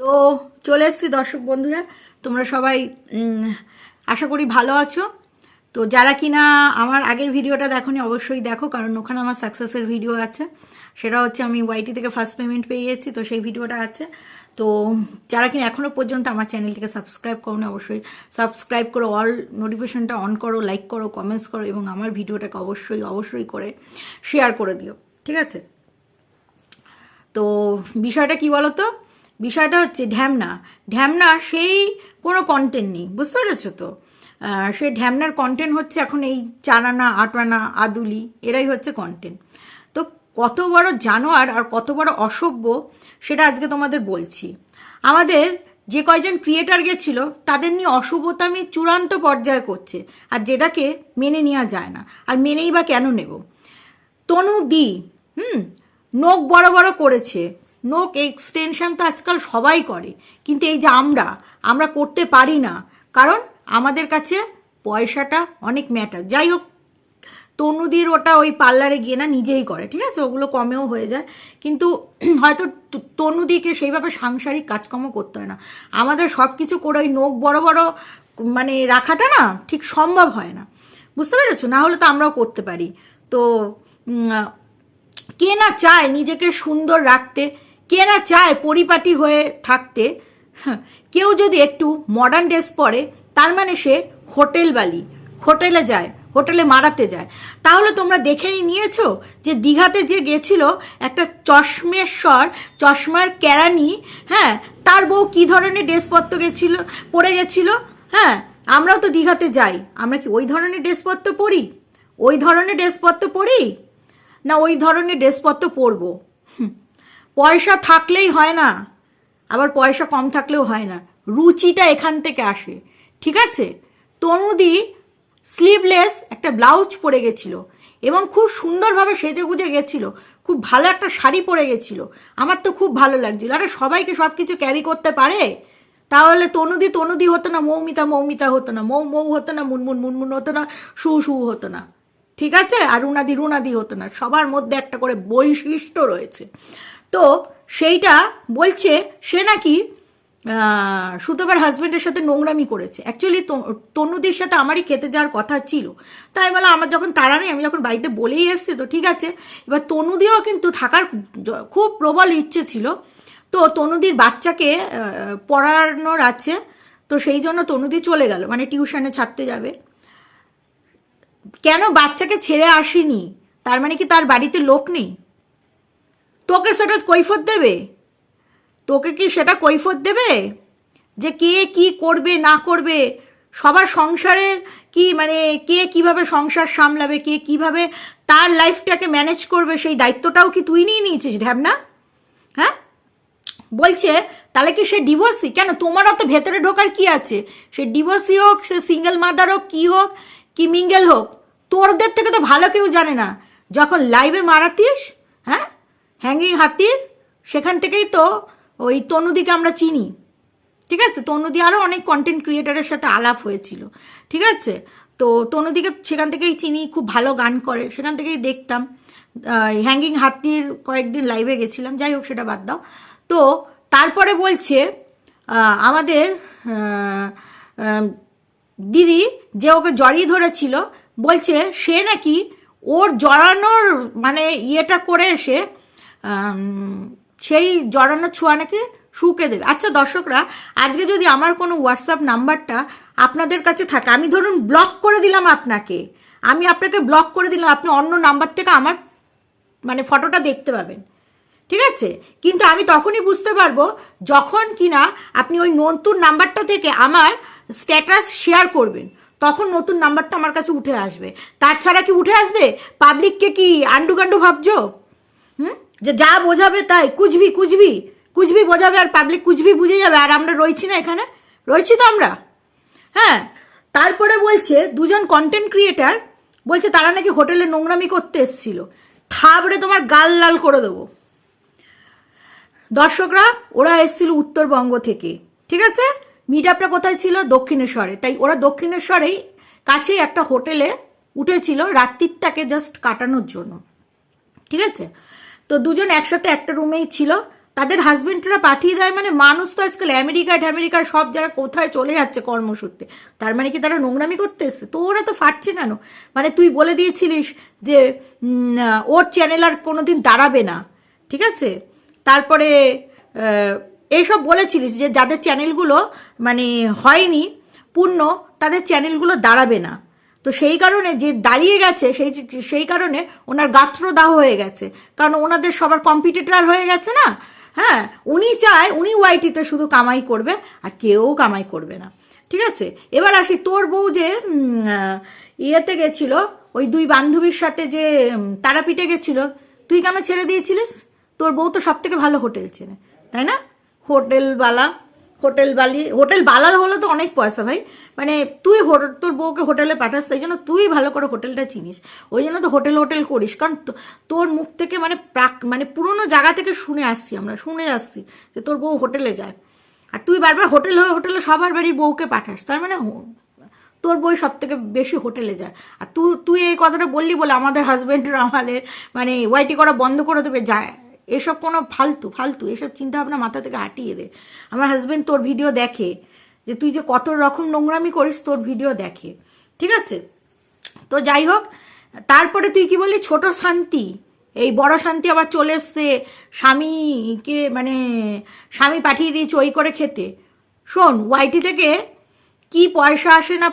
তো চলে এসছি দর্শক বন্ধুরা, তোমরা সবাই আশা করি ভালো আছো। তো যারা কিনা আমার আগের ভিডিওটা দেখোনি, অবশ্যই দেখো, কারণ ওখানে আমার সাকসেসের ভিডিও আছে। সেটা হচ্ছে আমি ওয়াইটি থেকে ফার্স্ট পেমেন্ট পেয়ে গেছি, তো সেই ভিডিওটা আছে। তো যারা কিনা এখনও পর্যন্ত আমার চ্যানেলটিকে সাবস্ক্রাইব করো না অবশ্যই সাবস্ক্রাইব করো অল নোটিফিকেশনটা অন করো লাইক করো কমেন্টস করো, এবং আমার ভিডিওটাকে অবশ্যই অবশ্যই করে শেয়ার করে দিও, ঠিক আছে? তো বিষয়টা কি বলতো? বিষয়টা হচ্ছে ঢ্যামনা। ঢ্যামনা সেই কোনো কন্টেন্ট নেই, বুঝতে পেরেছ তো? সে ঢ্যামনার কন্টেন্ট হচ্ছে এখন এই চারানা, আটানা, আদুলি, এরাই হচ্ছে কন্টেন্ট তো কত বড় জানোয়ার আর কত বড় অসভ্য সেটা আজকে তোমাদের বলছি। আমাদের যে কয়জন ক্রিয়েটার গেছিল, তাদের নিয়ে অশুভতামি চূড়ান্ত পর্যায়ে করছে, আর যেটাকে মেনে নেওয়া যায় না। আর মেনেই বা কেন নেব? তনু দি, হুম নোক বড় বড় করেছে নোক এক্সটেনশন তো আজকাল সবাই করে। কিন্তু এই যে আমরা আমরা করতে পারি না। কারণ আমাদের কাছে পয়সাটা অনেক ম্যাটার যাই হোক, তনুদির ওটা ওই পার্লারে গিয়ে না নিজেই করে, ঠিক আছে? ওগুলো কমেও হয়ে যায়। কিন্তু হয়তো তনুদিকে সেইভাবে সাংসারিক কাজকর্ম করতে হয় না। আমাদের সব কিছু করে ওই নোখ বড় বড় মানে রাখাটা না ঠিক সম্ভব হয় না। বুঝতে পেরেছ? না হলে তো আমরাও করতে পারি। তো কে না চায় নিজেকে সুন্দর রাখতে? কে না চায় পরিপাটি হয়ে থাকতে হ্যাঁ, কেউ যদি একটু মডার্ন ড্রেস পরে তার মানে সে হোটেল বালি হোটেলে যায় হোটেলে মারাতে যায়। তাহলে তোমরা দেখে নিয়েছো যে দীঘাতে যে গেছিল একটা চশমেশ্বর চশমার কেরানি হ্যাঁ তার বউ কি ধরনের ড্রেসপত্র গেছিল পরে গেছিল? হ্যাঁ আমরাও তো দীঘাতে যাই। আমরা কি ওই ধরনের ড্রেসপত্র পরি? ওই ধরনের ড্রেসপত্র পরি? না ওই ধরনের ড্রেসপত্র পরবো। হুম, পয়সা থাকলেই হয় না, আবার পয়সা কম থাকলেও হয় না। রুচিটা এখান থেকে আসে, ঠিক আছে? তনুদি স্লিভলেস একটা ব্লাউজ পরে গেছিল এবং খুব সুন্দরভাবে সেজে গুজে গেছিল, খুব ভালো একটা শাড়ি পরে গেছিল। আমার তো খুব ভালো লাগছিল। আরে সবাইকে সব কিছু ক্যারি করতে পারে? তাহলে তনুদি তনুদি হতো না, মৌমিতা মৌমিতা হতো না, মৌ মৌ হতো না, মুনমুন মুনমুন হতো না সু সু হতো না, ঠিক আছে? আর রুনাদি রুনাদি হতো না। সবার মধ্যে একটা করে বৈশিষ্ট্য রয়েছে। তো সেইটা বলছে সে নাকি আহ, সুতোবার হাজবেন্ডের সাথে নোংরামি করেছে। অ্যাকচুয়ালি তনুদির সাথে আমারই খেতে যাওয়ার কথা ছিল। তাই বলে আমার যখন তারা নেই আমি যখন বাড়িতে বলেই এসছি তো ঠিক আছে। এবার তনুদিও কিন্তু থাকার খুব প্রবল ইচ্ছে ছিল। তো তনুদির বাচ্চাকে পড়ানোর আছে। তো সেই জন্য তনুদি চলে গেল মানে টিউশনে ছাড়তে যাবে। কেন বাচ্চাকে ছেড়ে আসেনি? তার মানে কি তার বাড়িতে লোক নেই? তোকে সেটা কৈফত দেবে? তোকে কি সেটা কৈফত দেবে? যে কে কি করবে, না করবে? সবার সংসারের কি মানে কে কীভাবে সংসার সামলাবে, কে কীভাবে তার লাইফটাকে ম্যানেজ করবে, সেই দায়িত্বটাও কি তুই নিয়ে নিয়েছিস, ঢ্যাবনা? হ্যাঁ? বলছে, তাহলে কি সে ডিভোর্সি কেন, তোমার অত ভেতরে ঢোকার কি আছে? সে ডিভোর্সি হোক, সে সিঙ্গেল মাদার হোক, কি হোক, কি মিঙ্গেল হোক, তোরদের থেকে তো ভালো কেউ জানে না। যখন লাইভে মারাতিস হ্যাঁ? হ্যাঙ্গিং হাতির? সেখান থেকেই তো ওই তনুদিকে আমরা চিনি। ঠিক আছে? তনুদি আরও অনেক কন্টেন্ট ক্রিয়েটারের সাথে আলাপ হয়েছিল। ঠিক আছে? তো তনুদিকে সেখান থেকেই চিনি, খুব ভালো গান করে। সেখান থেকেই দেখতাম। হ্যাঙ্গিং হাতির কয়েকদিন লাইভে গেছিলাম। যাই হোক, সেটা বাদ দাও। তো তারপরে বলছে আমাদের দিদি যে ওকে জড়িয়ে ধরেছিল, বলছে সে নাকি ওর জড়ানোর মানে ইয়েটা করে এসে সেই জড়ানোর ছোঁয়া নাকি শুকে দেবে। আচ্ছা দর্শকরা, আজকে যদি আমার কোনো হোয়াটসঅ্যাপ নাম্বারটা আপনাদের কাছে থাকে, আমি ধরুন ব্লক করে দিলাম আপনাকে, আমি আপনাকে ব্লক করে দিলাম, আপনি অন্য নাম্বার থেকে আমার মানে ফটোটা দেখতে পাবেন। ঠিক আছে? কিন্তু আমি তখনই বুঝতে পারব যখন কিনা আপনি ওই নতুন নাম্বারটা থেকে আমার স্ট্যাটাস শেয়ার করবেন, তখন নতুন নাম্বারটা আমার কাছে উঠে আসবে। তাছাড়া কি উঠে আসবে? পাবলিককে কি আন্ডু গান্ডু ভাবছ? হুম? যে যা বোঝাবে তাই কুচবি কুচবি কুচবি বোঝাবে আর পাবলিক কুচবি বুঝে যাবে, আর আমরা রয়েছি না এখানে। রয়েছি তো আমরা। হ্যাঁ তারপরে বলছে, দুজন কন্টেন্ট ক্রিয়েটার বলছে তারা নাকি হোটেলে নোংরামি করতে এসেছিল। থাবড়ে তোমার গাল লাল করে দেবো। দর্শকরা, ওরা এসেছিল উত্তরবঙ্গ থেকে, ঠিক আছে? মিট আপটা কোথায় ছিল? দক্ষিণেশ্বরে। তাই ওরা দক্ষিণেশ্বরেই কাছেই একটা হোটেলে উঠেছিল রাত্রিটাকে জাস্ট কাটানোর জন্য, ঠিক আছে? তো দুজন একসাথে একটা রুমেই ছিল। তাদের হাজবেন্ডরা পাঠিয়ে দেয় মানে মানুষ তো আজকাল আমেরিকা আমেরিকা সব জায়গায় কোথায় চলে যাচ্ছে কর্মসূত্রে। তার মানে কি তারা নোংরামি করতে এসছে? তো ওরা তো ফাটছে কেন? মানে তুই বলে দিয়েছিলিস যে ওর চ্যানেল আর কোনোদিন দাঁড়াবে না। ঠিক আছে? তারপরে এইসব বলেছিলিস যে যাদের চ্যানেলগুলো মানে হয়নি, পূর্ণ, তাদের চ্যানেলগুলো দাঁড়াবে না। তো সেই কারণে যে দাঁড়িয়ে গেছে, সেই সেই কারণে ওনার গাত্রদাহ হয়ে গেছে। কারণ ওনাদের সবার কম্পিটিটর হয়ে গেছে না? হ্যাঁ উনি চায়, উনি ওয়াইটিতে শুধু কামাই করবে আর কেউ কামাই করবে না। ঠিক আছে? এবার আসি তোর বউ যে ইয়েতে গেছিল, ওই দুই বান্ধবীর সাথে যে তারাপীঠে গেছিল, তুই কেন ছেড়ে দিয়েছিলিস? তোর বউ তো সব থেকে ভালো হোটেল চেনে, তাই না? হোটেলওয়ালা। হোটেল বালি, হোটেল বালা হলে তো অনেক পয়সা ভাই। মানে তুই তোর বউকে হোটেলে পাঠাস তাই জন্য তুই ভালো করে হোটেলটা চিনিস। ওই জন্য তো হোটেল হোটেল করিস, কারণ তোর মুখ থেকে মানে প্রাক মানে পুরোনো জায়গা থেকে শুনে আসছি আমরা, শুনে আসছি যে তোর বউ হোটেলে যায়। আর তুই বারবার হোটেল হয়ে, হোটেলে সবার বাড়ির বউকে পাঠাস, তার মানে তোর বই সব থেকে বেশি হোটেলে যায়। আর তুই তুই এই কথাটা বললি বলে আমাদের হাজব্যান্ডরা আমাদের মানে ওয়াইটি করা বন্ধ করে দেবে, যায় এসব কোনো ফালতু ফালতু, এসব চিন্তা ভাবনা মাথা থেকে হাঁটিয়ে দে। আমার হাজব্যান্ড তোর ভিডিও দেখে, যে তুই যে কত রকম নোংরামি করিস, তোর ভিডিও দেখে। ঠিক আছে? তো যাই হোক, তারপরে তুই কি বললি? ছোট শান্তি। এই বড় শান্তি আবার চলে এসছে স্বামীকে মানে স্বামী পাঠিয়ে দিয়েছে ওই করে খেতে। শোন ওয়াইটি থেকে কি পয়সা আসে না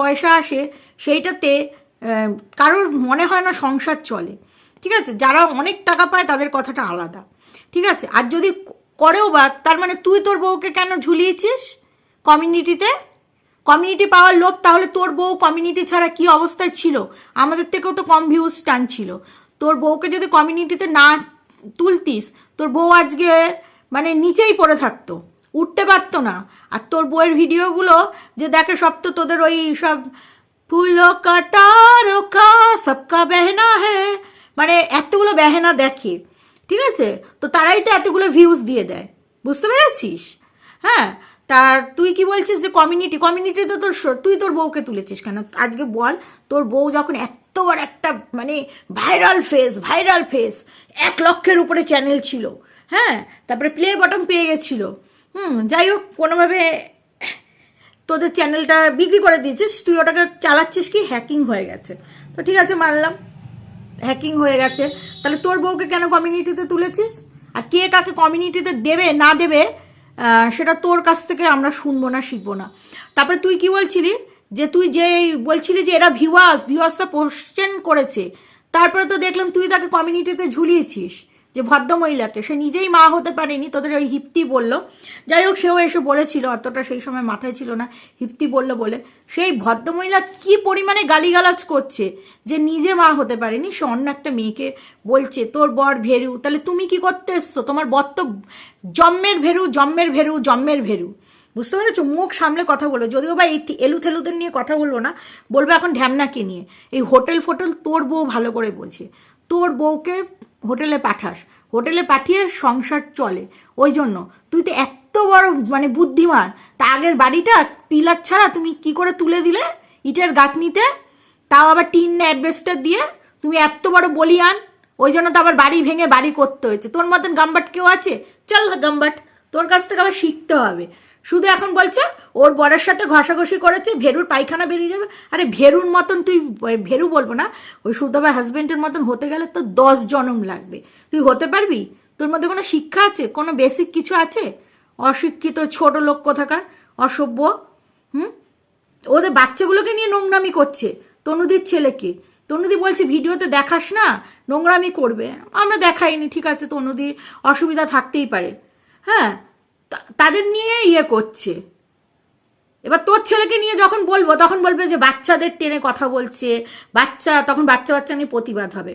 পয়সা আসে, সেইটাতে কারোর মনে হয় না সংসার চলে। ঠিক আছে? যারা অনেক টাকা পায় তাদের কথাটা আলাদা। ঠিক আছে? আর যদি করেও বা, তার মানে তুই তোর বউকে কেন ঝুলিয়েছিস কমিউনিটিতে? কমিউনিটি পাওয়ার লোক তাহলে তোর বউ কমিউনিটি ছাড়া কি অবস্থায় ছিল? আমাদের থেকেও তো কম ভিউজ টান ছিল। তোর বউকে যদি কমিউনিটিতে না তুলতিস, তোর বউ আজকে মানে নিচেই পড়ে থাকতো, উঠতে পারতো না। আর তোর বউয়ের ভিডিওগুলো যে দেখে সব তো তোদের ওই সব ফুলো কাটারো কা সবকা বেহনা হ্যাঁ মানে এতগুলো বেহেনা দেখে, ঠিক আছে? তো তারাই তো এতগুলো ভিউজ দিয়ে দেয়, বুঝতে পেরেছিস? হ্যাঁ? তা তুই কি বলছিস যে কমিউনিটি কমিউনিটিতে তোর তুই তোর বউকে তুলেছিস কেন? আজকে বল, তোর বউ যখন এত বড় একটা মানে ভাইরাল ফেস ভাইরাল ফেস এক লক্ষের উপরে চ্যানেল ছিল হ্যাঁ? তারপরে প্লে বটম পেয়ে গেছিল। হুম, যাই হোক, কোনোভাবে তোদের চ্যানেলটা বিক্রি করে দিয়েছিস, তুই ওটাকে চালাচ্ছিস কি? হ্যাকিং হয়ে গেছে। তো ঠিক আছে, মানলাম। হ্যাকিং হয়ে গেছে। তাহলে তোর বউকে কেন কমিউনিটিতে তুলেছিস? আর কে কাকে কমিউনিটিতে দেবে, না দেবে সেটা তোর কাছ থেকে আমরা শুনব না, শিখব না। তারপরে তুই কি বলছিলি? যে তুই যে বলছিলি যে এরা ভিউয়ার্স ভিউয়ার্সটা পোশ্চেন করেছে। তারপরে তো দেখলাম তুই তাকে কমিউনিটিতে ঝুলিয়েছিস। যে ভদ্রমহিলাকে, সে নিজেই মা হতে পারেনি, তোদের ওই হিপ্তি বলল। যাই হোক, সেও এসে বলেছিল, অতটা সেই সময় মাথায় ছিল না হিপ্তি বলল বলে, সেই ভদ্রমহিলা কি পরিমাণে গালিগালাজ করছে যে নিজে মা হতে পারেনি, সে অন্য একটা মেয়েকে বলছে, তোর বর ভেরু, তাহলে তুমি কি করতে এসছো? তোমার বর তো জন্মের ভেরু জন্মের ভেরু জন্মের ভেরু। বুঝতে পেরেছ? মুখ সামলে কথা বলো। যদিও বা এই এলু থেলুদের নিয়ে কথা বলব না, বলব এখন ঢ্যামনাকে নিয়ে। এই হোটেল ফোটেল তোর বউ ভালো করে বোঝে। তোর বউকে হোটেলে পাঠাস। হোটেলে পাঠিয়ে সংসার চলে। ওই জন্য তুই তো এত বড় মানে বুদ্ধিমান। তা আগের বাড়িটা পিলার ছাড়া তুমি কি করে তুলে দিলে ইটের গাঁথনিতে? তাও আবার টিন অ্যাডভেস্টার দিয়ে তুমি এত বড় বলিয়ান। ওই জন্য তো আবার বাড়ি ভেঙে বাড়ি করতে হয়েছে। তোর মতন গাম্বাট কেউ আছে। চল গাম্বাট, তোর কাছ থেকে আবার শিখতে হবে। শুধু এখন বলছে, ওর বরের সাথে ঘষাঘষি করেছে, ভেরুর পায়খানা বেরিয়ে যাবে। আরে ভেরুর মতন তুই ভেরু বলব না, ওই সুতবার হাজবেন্ডের মতন হতে গেলে তো দশ জনম লাগবে। তুই হতে পারবি? তোর মধ্যে কোনো শিক্ষা আছে? কোনো বেসিক কিছু আছে? অশিক্ষিত ছোট লোক কোথাকার? অসভ্য? হুম? ওদের বাচ্চাগুলোকে নিয়ে নোংরামি করছে। তনুদির ছেলেকে। তনুদি বলছে, ভিডিওতে দেখাস না, নোংরামি করবে। আমরা দেখাইনি, ঠিক আছে, তনুদির অসুবিধা থাকতেই পারে। হ্যাঁ? তাদের নিয়ে ইয়ে করছে। এবার তোর ছেলেকে নিয়ে যখন বলব, তখন বলবে যে বাচ্চাদের টেনে কথা বলছে, বাচ্চা, তখন বাচ্চা বাচ্চা নিয়ে প্রতিবাদ হবে।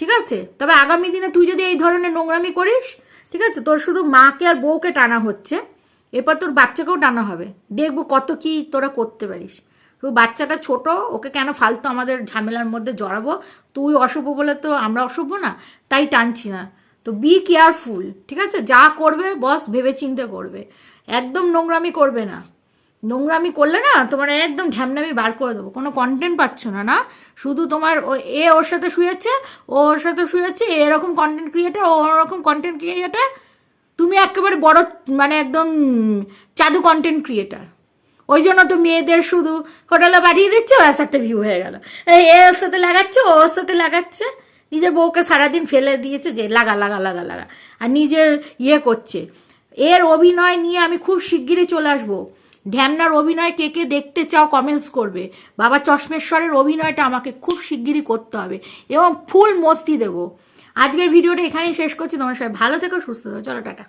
ঠিক আছে? তবে আগামী দিনে তুই যদি এই ধরনের নোংরামি করিস, ঠিক আছে? তোর শুধু মাকে আর বউকে টানা হচ্ছে, এরপর তোর বাচ্চাকেও টানা হবে। দেখব কত কি তোরা করতে পারিস। তো বাচ্চাটা ছোট, ওকে কেন ফালতু আমাদের ঝামেলার মধ্যে জড়াবো? তুই অশুভ বলে তো আমরা অশুভ না, তাই টানছি না। তো বি কেয়ারফুল ঠিক আছে? যা করবে বস ভেবে চিন্তে করবে। একদম নোংরামি করবে না। নোংরামি করলে না, তোমার একদম ঢ্যামনামি বার করে দেবো। কোনো কন্টেন্ট পাচ্ছ না না? শুধু তোমার ও, এ ওর সাথে শুয়েছে, ও ওর সাথে শুয়েছে এরকম কন্টেন্ট ক্রিয়েটার ও ওরকম কন্টেন্ট ক্রিয়েটার তুমি একেবারে বড় মানে একদম চাদু কন্টেন্ট ক্রিয়েটার ওই জন্য তো মেয়েদের শুধু হোটেলে পাঠিয়ে দিচ্ছে, ব্যাস একটা ভিউ হয়ে গেল। এ ওর সাথে লাগাচ্ছে, ও ওর সাথে লাগাচ্ছে। নিজের বউকে সারাদিন ফেলে দিয়েছে যে লাগা লাগা লাগা লাগা। আর নিজের ইয়ে করছে। এর অভিনয় নিয়ে আমি খুব শিগগিরই চলে আসব। ঢ্যামনার অভিনয় কে কে দেখতে চাও কমেন্টস করবে। বাবা চশমেশ্বরের অভিনয়টা আমাকে খুব শিগগিরই করতে হবে এবং ফুল মস্তি দেব। আজকের ভিডিওটা এখানেই শেষ করছি। তোমার সবাই ভালো থেকো, সুস্থ থাকো। চলো, টাটা।